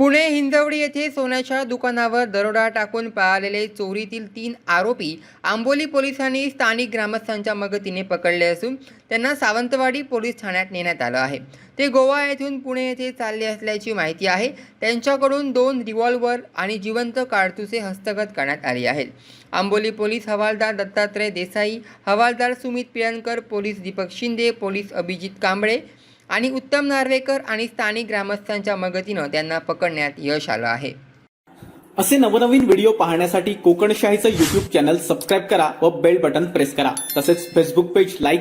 पुणे हिंजवडी येथे सोन्याच्या दुकानावर दरोडा टाकून पळालेले चोरीतील तीन आरोपी आंबोली पोलिसांनी स्थानिक ग्रामस्थांच्या मदतीने पकडले असून त्यांना सावंतवाडी पोलीस ठाण्यात नेण्यात आलं आहे. ते गोवा येथून पुणे येथे चालले असल्याची माहिती आहे. त्यांच्याकडून दोन रिव्हॉल्वर आणि जिवंत काडतुसे हस्तगत करण्यात आली आहेत. आंबोली पोलीस हवालदार दत्तात्रय देसाई हवालदार सुमित पिळणकर पोलीस दीपक शिंदे पोलीस अभिजित कांबळे आणि उत्तम नार्वेकर आणि स्थानिक ग्रामस्थांच्या मदतीनं त्यांना पकडण्यात यश आलं आहे. असे नवनवीन व्हिडिओ पाहण्यासाठी कोकणशाहीचं युट्यूब चॅनल सबस्क्राईब करा व बेल बटन प्रेस करा. तसेच फेसबुक पेज लाईक